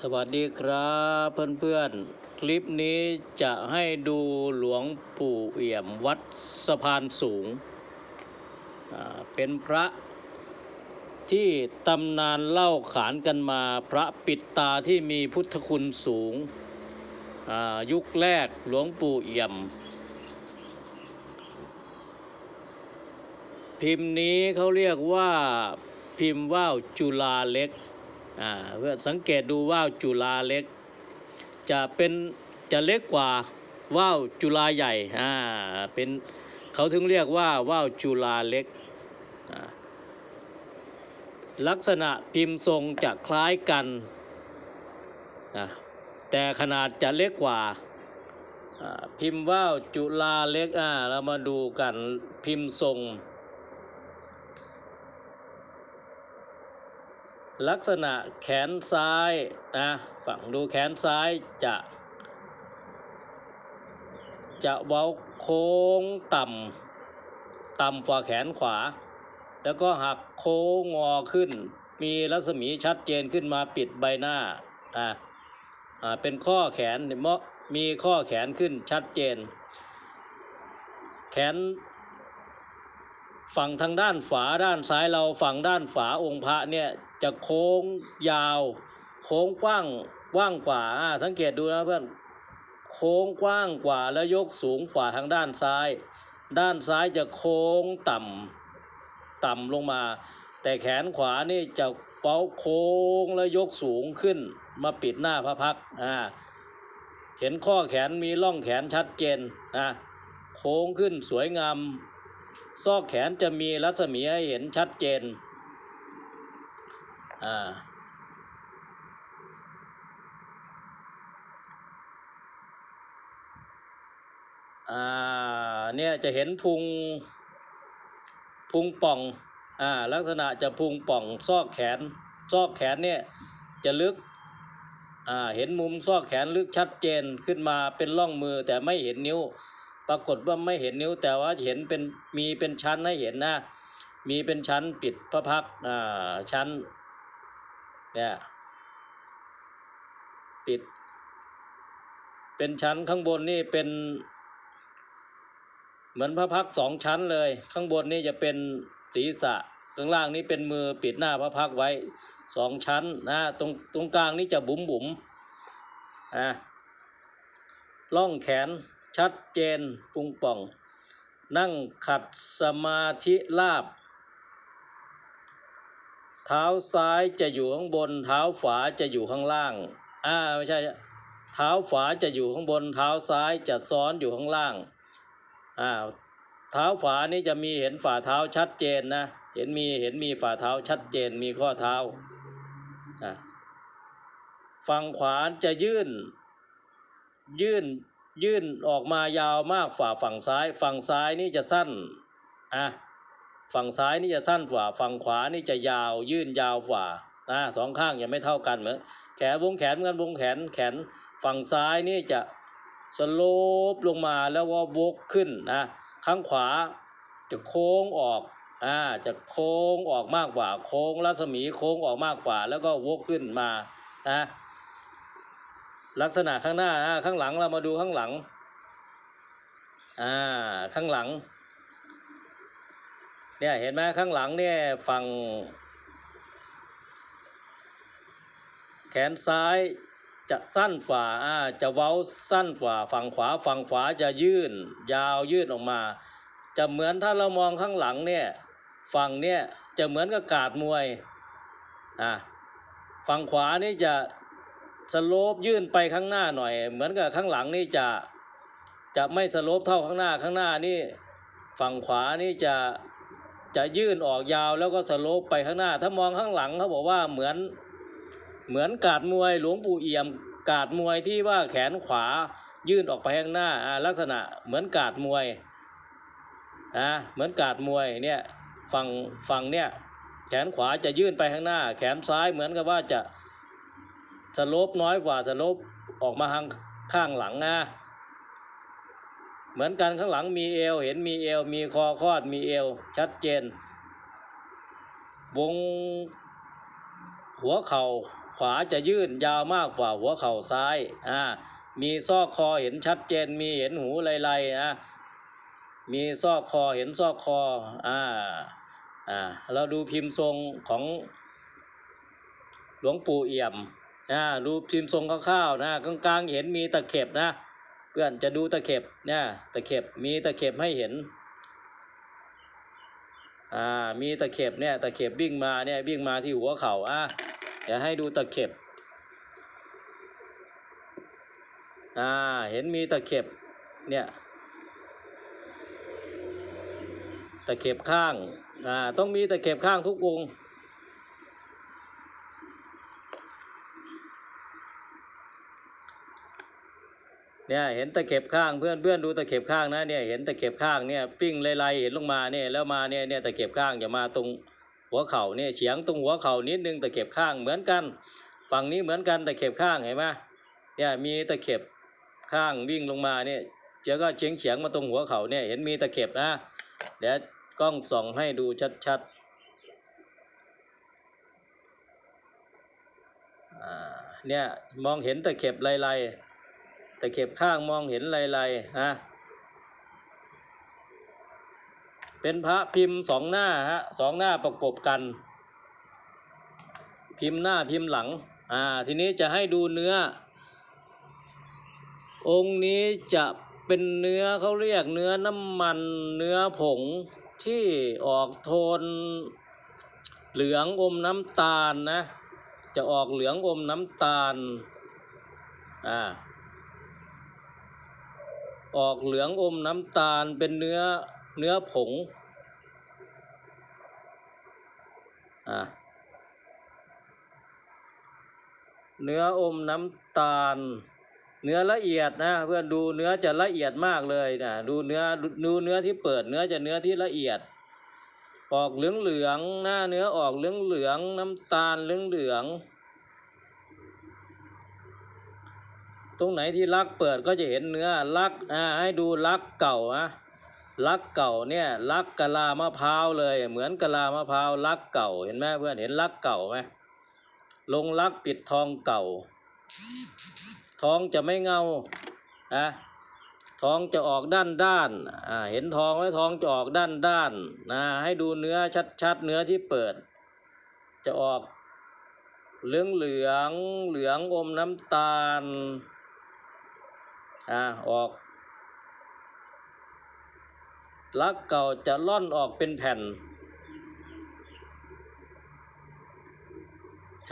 สวัสดีครับเพื่อนๆ คลิปนี้จะให้ดูหลวงปู่เอี่ยมวัดสะพานสูง เป็นพระที่ตำนานเล่าขานกันมาพระปิดตาที่มีพุทธคุณสูง ยุคแรกหลวงปู่เอี่ยม พิมพ์นี้เขาเรียกว่าพิมพ์ว่าวจุฬาเล็ก เพื่อสังเกตดูว่าวจุฬาเล็ก จะเป็นจะเล็กกว่าว่าวจุฬาใหญ่อ่าเป็นเขาถึงเรียกว่าว่าวจุฬาเล็ก ลักษณะพิมพ์ทรงจะคล้ายกันนะแต่ขนาดจะเล็กกว่าอ่าพิมพ์ว่าวจุฬาเล็กอ่าเรามาดูกันพิมพ์ทรง ลักษณะแขนซ้ายนะฝั่งดูแขนซ้ายจะ จะเว้าโค้งต่ำต่ำกว่าแขนขวา แล้วก็หักโค้งงอขึ้น มีรัศมีชัดเจนขึ้นมาปิดใบหน้าอ่าอ่าเป็นข้อแขนเมมีข้อแขนขึ้นชัดเจน แขน ฝั่งทางด้านฝาด้านซ้ายเราฝั่งด้านฝาองค์พระเนี่ยจะโค้งยาว โค้งกว้างกว้างกว่าอ่าสังเกตดูนะเพื่อนโค้งกว้างกว่าแล้วยกสูงฝ่าทางด้านซ้าย ด้านซ้ายจะโค้งต่ำต่ำลงมา แต่แขนขวานี่จะเป้าโค้งแล้วยกสูงขึ้นมาปิดหน้าพระพักอ่าเห็นข้อแขนมีร่องแขนชัดเจนนะโค้งขึ้นสวยงาม ซอกแขนจะมีรัศมีให้เห็นชัดเจน อ่า อ่า เนี่ยจะเห็นพุง พุงป่อง อ่า ลักษณะจะพุงป่อง ซอกแขน ซอกแขนเนี่ยจะลึก อ่า เห็นมุมซอกแขนลึกชัดเจนขึ้นมาเป็นร่องมือแต่ไม่เห็นนิ้ว ปรากฏว่าไม่เห็นนิ้วแต่ว่าเห็นเป็นมีเป็นชั้นให้เห็นนะ มีเป็นชั้นปิดพระพักอ่าชั้นเนี่ยปิด เป็นชั้นข้างบนนี่เป็น เหมือนพระพักสองชั้นเลย ข้างบนนี่จะเป็นศีรษะข้างล่างนี่เป็นมือปิดหน้าพระพักไว้สองชั้นนะตรงตรงกลางนี่จะบุ๋มบุ๋มอ่าล่องแขน ชัดเจนปุงป่อง นั่งขัดสมาธิลาบ เท้าซ้ายจะอยู่ข้างบน เท้าขวาจะอยู่ข้างล่าง อ่าไม่ใช่ เท้าขวาจะอยู่ข้างบน เท้าซ้ายจะซ้อนอยู่ข้างล่าง อ่า เท้าขวานี่จะมีเห็นฝ่าเท้าชัดเจนนะ เห็นมีเห็นมีฝ่าเท้าชัดเจนมีข้อเท้า อ่าฝั่งขวาจะยื่น ยื่น ยื่นออกมายาวมากฝ่าฝั่งซ้าย ฝั่งซ้ายนี่จะสั้นอะฝั่งซ้ายนี่จะสั้นกว่าฝั่งขวานี่จะยาวยื่นยาวกว่าอะสองข้างยังไม่เท่ากันเหมือนแขนวงแขนเหมือนกันวงแขนแขนฝั่งซ้ายนี่จะสโลปลงมาแล้วว่าวกขึ้นนะข้างขวาจะโค้งออกอ่าจะโค้งออกมากกว่า โค้งรัศมีโค้งออกมากกว่า แล้วก็วกขึ้นมานะ ลักษณะข้างหน้าข้างหลังเรามาดูข้างหลังอ่าข้างหลังเนี่ยเห็นไหมข้างหลังเนี่ยฝั่งแขนซ้ายจะสั้นฝ่าอ่าจะเว้าสั้นฝ่าฝั่งขวาฝั่งขวาจะยื่น ยาวยื่นออกมา จะเหมือนถ้าเรามองข้างหลังเนี่ยฝั่งเนี่ยจะเหมือนกับกาดมวยอ่าฝั่งขวานี่จะ สโลปยื่นไปข้างหน้าหน่อย เหมือนกับข้างหลังนี่จะจะไม่สโลปเท่าข้างหน้าข้างหน้านี่ฝั่งขวานี่จะจะยื่นออกยาวแล้วก็สโลปไปข้างหน้า ถ้ามองข้างหลังเขาบอกว่าเหมือนเหมือนกาดมวยหลวงปู่เอี่ยมกาดมวยที่ว่าแขนขวายื่นออกไปข้างหน้าลักษณะเหมือนกาดมวยนะเหมือนกาดมวยเนี่ยฝั่งฝั่งเนี่ยแขนขวาจะยื่นไปข้างหน้า แขนซ้ายเหมือนกับว่าจะ สโลปน้อยกว่าสโลปออกมาทางข้างหลังนะเหมือนกันข้างหลังมีเอว เห็นมีเอว มีคอคอด มีเอว ชัดเจน วงหัวเข่าขวาจะยื่นยาวมากกว่าหัวเข่าซ้าย อ่า มีซอกคอเห็นชัดเจน มีเห็นหูไลๆนะมีซอกคอเห็นซอกคอ อ่า อ่า เราดูพิมพ์ทรงของหลวงปู่เอี่ยม อ่าดูพิมทรงคร่าวๆนะกลางๆเห็นมีตะเข็บนะ เพื่อนจะดูตะเข็บเนี่ยตะเข็บมีตะเข็บให้เห็นอ่ามีตะเข็บเนี่ยตะเข็บวิ่งมาเนี่ยวิ่งมาที่หัวเข่าอะเดี๋ยวให้ดูตะเข็บอ่าเห็นมีตะเข็บเนี่ยตะเข็บข้างอ่าต้องมีตะเข็บข้างทุกองค์ เนี่ยเห็นตะเข็บข้างเพื่อนเพื่อนดูตะเข็บข้างนะเนี่ยเห็นตะเข็บข้างเนี่ยปิ้งไล่ๆเห็นลงมาเนี่ยแล้วมาเนี่ยเนี่ยตะเข็บข้างอย่ามาตรงหัวเข่าเนี่ยเฉียงตรงหัวเข่านิดนึงตะเข็บข้างเหมือนกัน ฝั่งนี้เหมือนกันตะเข็บข้างเห็นไหมเนี่ยมีตะเข็บข้างวิ่งลงมาเนี่ยเจ้าก็เฉียงเฉียงมาตรงหัวเข่าเนี่ยเห็นมีตะเข็บนะเดี๋ยวกล้องส่องให้ดูชัดๆอ่าเนี่ยมองเห็นตะเข็บไล่ๆ ตะเข็บข้างมองเห็นลายๆฮะเป็นพระพิมพ์สองหน้าฮะสองหน้าประกบกัน พิมพ์หน้าพิมพ์หลังอ่าทีนี้จะให้ดูเนื้อ องค์นี้จะเป็นเนื้อเขาเรียกเนื้อน้ำมันเนื้อผงที่ออกโทน เหลืองอมน้ำตาลนะ จะออกเหลืองอมน้ำตาลอ่า ออกเหลืองอมน้ำตาลเป็นเนื้อเนื้อผงอะเนื้ออมน้ำตาล เนื้อละเอียดนะเพื่อนดูเนื้อจะละเอียดมากเลยนะดูเนื้อดูเนื้อที่เปิดเนื้อจะเนื้อที่ละเอียด ออกเหลืองเหลืองหน้าเนื้อออกเหลืองเหลืองน้ำตาลเหลืองเหลือง ตรงไหนที่ลักเปิดก็จะเห็นเนื้อลักอ่าให้ดูลักเก่านะลักเก่าเนี่ยลักกะลามะพร้าวเลยเหมือนกะลามะพร้าวลักเก่าเห็นไหมเพื่อนเห็นลักเก่าไหมลงลักปิดทองเก่าทองจะไม่เงาอะทองจะออกด้านด้านอ่าเห็นทองไหมทองจะออกด้านด้านนะให้ดูเนื้อชัดๆเนื้อที่เปิด จะออกเหลืองเหลืองเหลืองอมน้ำตาล อ่าออกลักเก่าจะล่อนออกเป็นแผ่น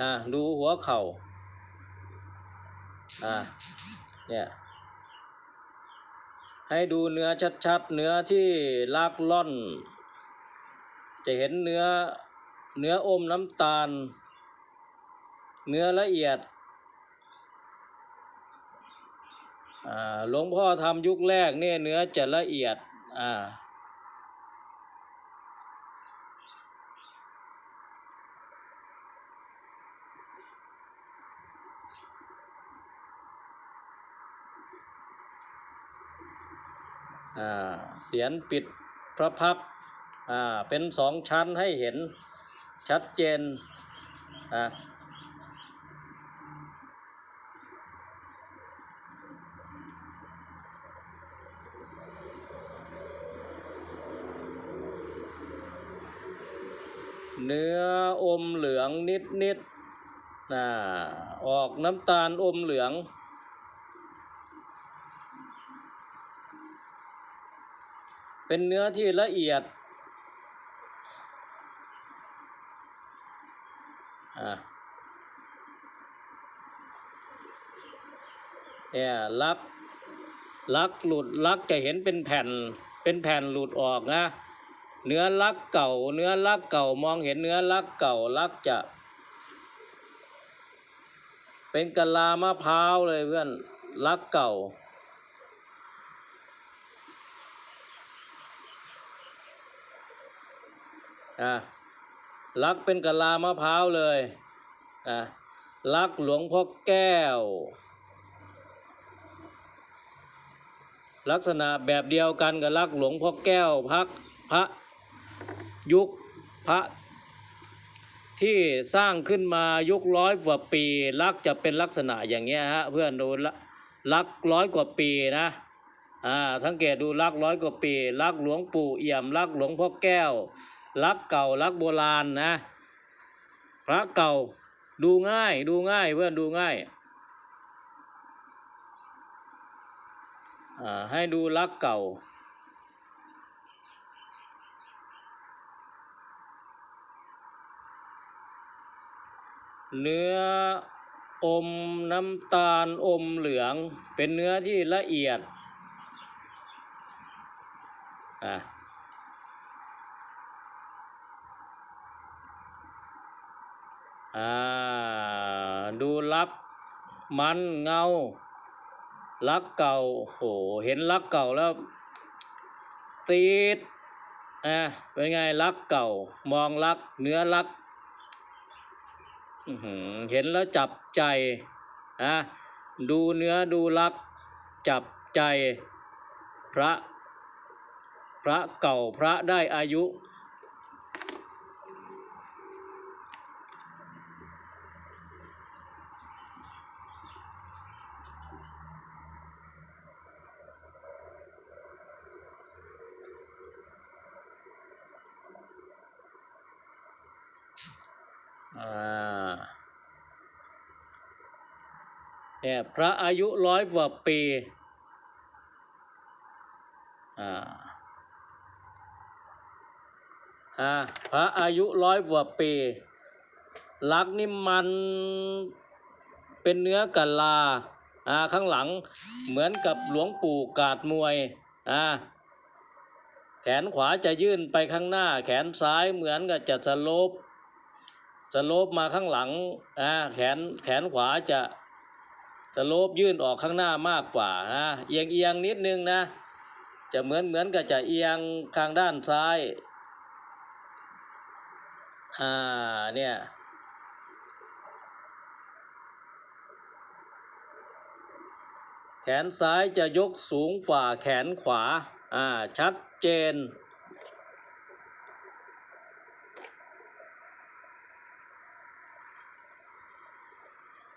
อ่าดูหัวเข่าอ่าเนี่ยให้ดูเนื้อชัดๆ เนื้อที่ลากล่อน จะเห็นเนื้อเนื้ออมน้ำตาล เนื้อละเอียด อ่า หลวงพ่อทำยุคแรกเนี่ยเนื้อจะละเอียดอ่าเสียนปิดพระพักเป็นสองชั้นให้เห็นชัดเจนอ่า เนื้ออมเหลืองนิดนิดๆน่ะออกน้ำตาลอมเหลือง เป็นเนื้อที่ละเอียดอะเนี่ยลักลักหลุดลักจะเห็นเป็นแผ่นเป็นแผ่นหลุดออกนะ เนื้อลักเก่า เนื้อลักเก่ามองเห็นเนื้อลักเก่าลักจะ เป็นกะลามะพร้าวเลยเพื่อนลักเก่า อะลักเป็นกะลามะพร้าวเลย อะลักหลวงพ่อแก้ว ลักษณะแบบเดียวกันกับลักหลวงพ่อแก้วพักพระ ยุคพระที่สร้างขึ้นมายุคร้อยกว่าปีลักจะเป็นลักษณะอย่างเงี้ยฮะเพื่อนดูลักร้อยกว่าปีนะอ่าสังเกตดูลักร้อยกว่าปีลักหลวงปู่เอี่ยมลักหลวงพ่อแก้วลักเก่าลักโบราณนะ พระเก่าดูง่ายดูง่ายเพื่อนดูง่ายอ่าให้ดูลักเก่า เนื้ออมน้ำตาลอมเหลือง เป็นเนื้อที่ละเอียดอะดูลักมันเงาลักเก่าโหเห็นลักเก่าแล้วตีดอะเป็นไงลักเก่ามองลักเนื้อลัก เห็นแล้วจับใจนะดูเนื้อดูลัก จับใจพระ พระเก่าพระได้อายุ อ่า เนี่ยพระอายุร้อยกว่าปีอ่าอ่าพระอายุร้อยกว่าปี ลักษณ์นี่มันเป็นเนื้อกะลาอ่าข้างหลังเหมือนกับหลวงปู่กาดมวยอ่าแขนขวาจะยื่นไปข้างหน้า แขนซ้ายเหมือนกับจะสโลปสโลปมาข้างหลังอ่าแขนแขนขวาจะ สโลปยื่นออกข้างหน้ามากกว่านะเอียงเอียงนิดนึงนะ จะเหมือนเหมือนกับจะเอียงทางด้านซ้ายอ่าเนี่ยแขนซ้ายจะยกสูงกว่าแขนขวาอ่าชัดเจน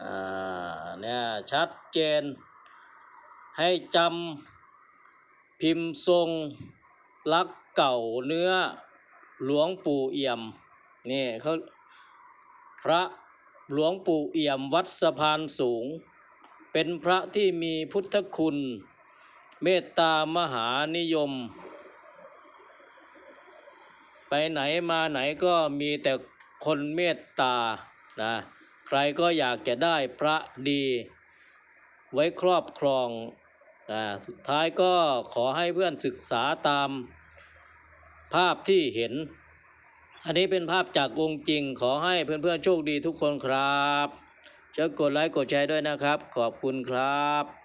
อ่า เนี่ยชัดเจน ให้จำพิมพ์ทรงลักเก่าเนื้อหลวงปู่เอี่ยมนี่เขาพระหลวงปู่เอี่ยมวัดสะพานสูง เป็นพระที่มีพุทธคุณ เมตตามหานิยม ไปไหนมาไหนก็มีแต่คนเมตตานะ รก็อยากจะได้พระดี ไว้ครอบครองนะสุดท้ายก็ขอให้เพื่อนศึกษาตามภาพที่เห็น อันนี้เป็นภาพจากองค์จริง ขอให้เพื่อนๆโชคดีทุกคนครับช่วยกดไลค์กดแชร์ด้วยนะครับ ขอบคุณครับ